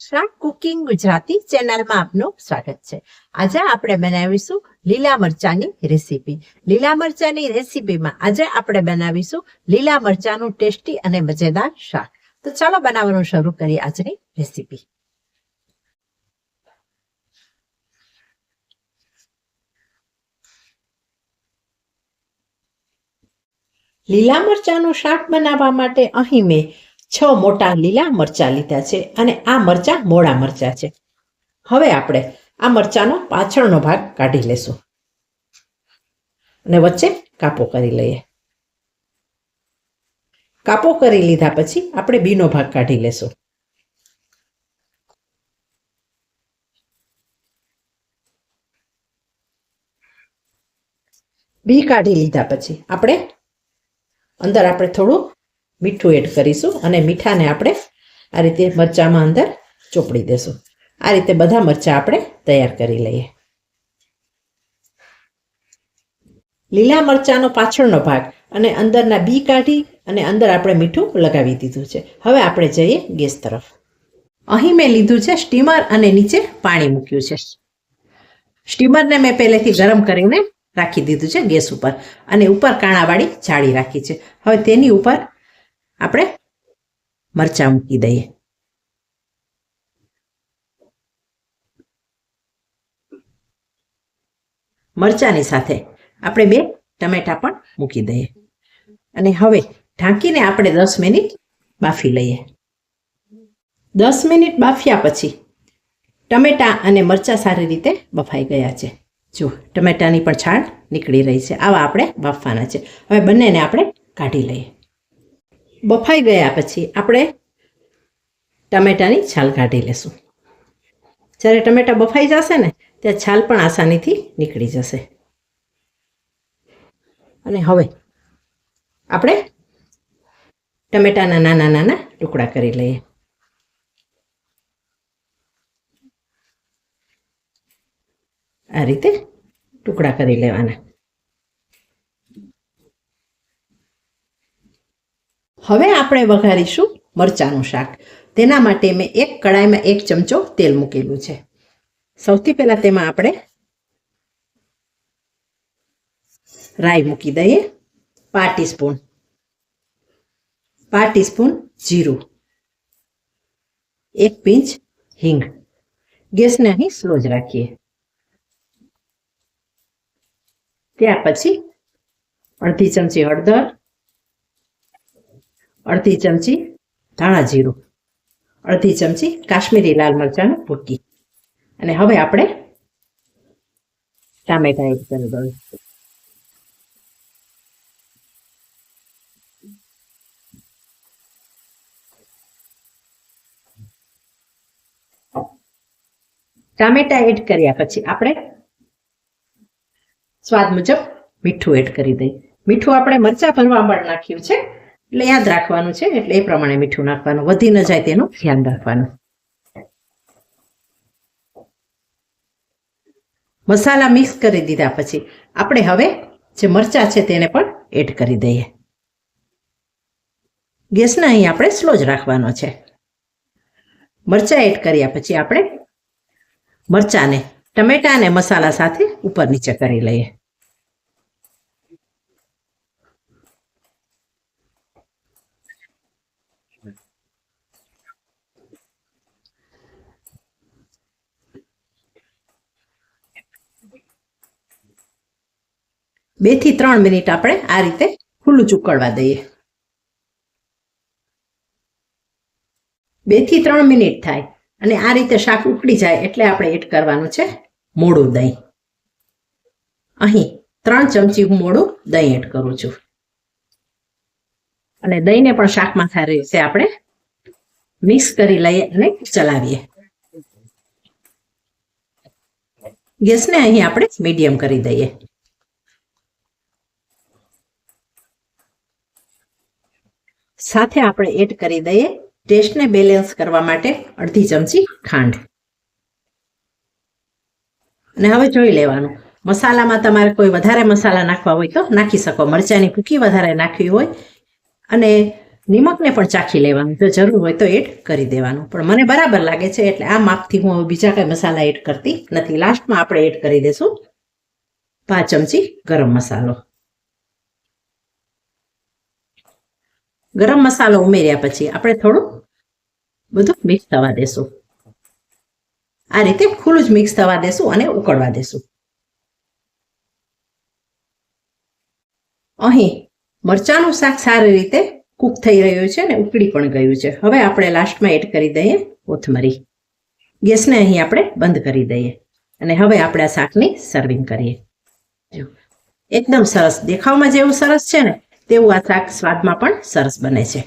શાક કુકિંગ ગુજરાતી ચેનલમાં આપનું સ્વાગત છે. આજે આપણે બનાવીશું લીલા મરચાની રેસીપી. લીલા મરચાની રેસીપીમાં આજે આપણે બનાવીશું લીલા મરચાનું ટેસ્ટી અને મજેદાર શાક. તો ચાલો બનાવવાનું શરૂ કરીએ આજની રેસીપી. લીલા મરચાનું શાક બનાવવા માટે અહીં મેં છ મોટા લીલા મરચાં લીધા છે અને આ મરચાં મોડા મરચાં છે. હવે આપણે આ મરચાંનો પાછળનો ભાગ કાઢી લેશું. અને વચ્ચે કાપો કરી લઈએ. કાપો કરી લીધા પછી આપણે બીનો ભાગ કાઢી લેશું. બી કાઢી લીધા પછી આપણે, અંદર આપણે થોડું મીઠું એડ કરીશું અને મીઠાને આપણે આ રીતે મરચાંમાં અંદર ચોપડી દેશું. આ રીતે બધા મરચાં આપણે તૈયાર કરી લઈએ. લીલા મરચાંનો પાછળનો ભાગ અને અંદરના બી કાઢી અને અંદર આપણે મીઠું લગાવી દીધું છે. હવે આપણે જઈએ ગેસ તરફ. અહીં મેં લીધું છે સ્ટીમર અને નીચે પાણી મૂક્યું છે. સ્ટીમરને મેં પહેલેથી ગરમ કરીને રાખી દીધું છે ગેસ ઉપર અને ઉપર કાણાવાળી જાળી રાખી છે. હવે તેની ઉપર આપણે મરચાં મૂકી દઈએ. મરચાંની સાથે આપણે બે ટમેટા પણ મૂકી દઈએ. અને હવે ઢાંકીને આપણે દસ મિનિટ બાફી લઈએ. દસ મિનિટ બાફ્યા પછી ટમેટા અને મરચાં સારી રીતે બફાઈ ગયા છે. જો, ટમેટાની પણ છાણ નીકળી રહી છે. આવા આપણે બાફવાના છે. હવે બંનેને આપણે કાઢી લઈએ. બફાઈ ગયા પછી આપણે ટમેટાની છાલ કાઢી લેશું. જ્યારે ટમેટા બફાઈ જશે ને, ત્યાં છાલ પણ આસાનીથી નીકળી જશે. અને હવે આપણે ટમેટાના નાના નાના ટુકડા કરી લઈએ. આ રીતે ટુકડા કરી લેવાના. હવે આપણે વઘારીશું મરચાંનું શાક. તેના માટે મેં એક કડાઈમાં એક ચમચો તેલ મૂકેલું છે. સૌથી પહેલાં તેમાં આપણે રાઈ મૂકી દઈએ. પાંચ ટીસ્પૂન. પાંચ ટીસ્પૂન જીરું. એક પિંચ હિંગ. ગેસને અહીં સ્લો જ રાખીએ. ત્યાર પછી અડધી ચમચી હળદર. અડધી ચમચી ધાણા જીરું, અડધી ચમચી કાશ્મીરી લાલ મરચાંનું ભૂકી અને હવે આપણે ટામેટા એડ કરી દઉં. ટામેટા એડ કર્યા પછી આપણે સ્વાદ મુજબ મીઠું એડ કરી દઈએ. મીઠું આપણે મરચાં ભરવા માટે નાખ્યું છે. એટલે યાદ રાખવાનું છે, એટલે એ પ્રમાણે મીઠું નાખવાનું. વધી ન જાય તેનું ધ્યાન રાખવાનું. મસાલા મિક્સ કરી દીધા પછી આપણે હવે જે મરચાં છે તેને પણ એડ કરી દઈએ. ગેસને અહીં આપણે સ્લો જ રાખવાનો છે. મરચાં એડ કર્યા પછી આપણે મરચાંને ટમેટા અને મસાલા સાથે ઉપર નીચે કરી લઈએ. બેથી ત્રણ મિનિટ આપણે આ રીતે ખુલ્લું ચૂકળવા દઈએ. બેથી ત્રણ મિનિટ થાય અને આ રીતે શાક ઉકળી જાય એટલે આપણે એડ કરવાનું છે મોડું દહીં. અહીં ત્રણ ચમચી હું મોડું દહીં એડ કરું છું. અને દહીંને પણ શાકમાં સારી રીતે આપણે મિક્સ કરી લઈએ અને ચલાવીએ. ગેસને અહીં આપણે મીડિયમ કરી દઈએ. સાથે આપણે એડ કરી દઈએ ટેસ્ટને બેલેન્સ કરવા માટે અડધી ચમચી ખાંડ. અને હવે જોઈ લેવાનું. મસાલામાં તમારે કોઈ વધારે મસાલા નાખવા હોય તો નાખી શકો. મરચાંની ભૂકી વધારે નાખવી હોય અને નિમકને પણ ચાખી લેવાનું. જો જરૂર હોય તો એડ કરી દેવાનું. પણ મને બરાબર લાગે છે એટલે આ માપથી હું હવે બીજા કંઈ મસાલા એડ કરતી નથી. લાસ્ટમાં આપણે એડ કરી દઈશું પાંચ ચમચી ગરમ મસાલો. ગરમ મસાલો ઉમેર્યા પછી આપણે થોડું બધું મિક્સ થવા દેશું. આ રીતે ખુલ્લું જ મિક્સ થવા દેશું અને ઉકળવા દેશું. અહીં મરચાનું શાક સારી રીતે કૂક થઈ રહ્યું છે અને ઉકળી પણ ગયું છે. હવે આપણે લાસ્ટમાં એડ કરી દઈએ કોથમરી. ગેસને અહીં આપણે બંધ કરી દઈએ અને હવે આપણે આ શાકની સર્વિંગ કરીએ. એકદમ સરસ. દેખાવમાં જેવું સરસ છે ને? તેવું આ શાક સ્વાદમાં પણ સરસ બને છે.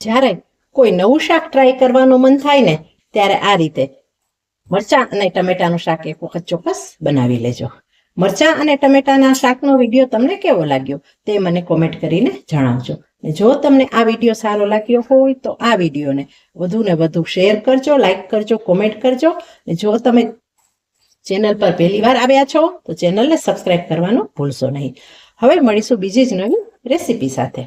જ્યારે કોઈ નવું શાક ટ્રાય કરવાનું મન થાય ને, ત્યારે આ રીતે મરચાં અને ટમેટાનું શાક એક વખત ચોક્કસ બનાવી લેજો. મરચાં અને ટમેટાના શાકનો વીડિયો તમને કેવો લાગ્યો તે મને કોમેન્ટ કરીને જણાવજો. જો તમને આ વીડિયો સારો લાગ્યો હોય તો આ વિડીયોને વધુ ને વધુ શેર કરજો લાઈક કરજો કોમેન્ટ કરજો. જો તમે ચેનલ પર પહેલી વાર આવ્યા છો તો ચેનલને સબસ્ક્રાઇબ કરવાનું ભૂલશો નહીં. હવે મળીશું બીજી જ નવી રેસીપી સાથે.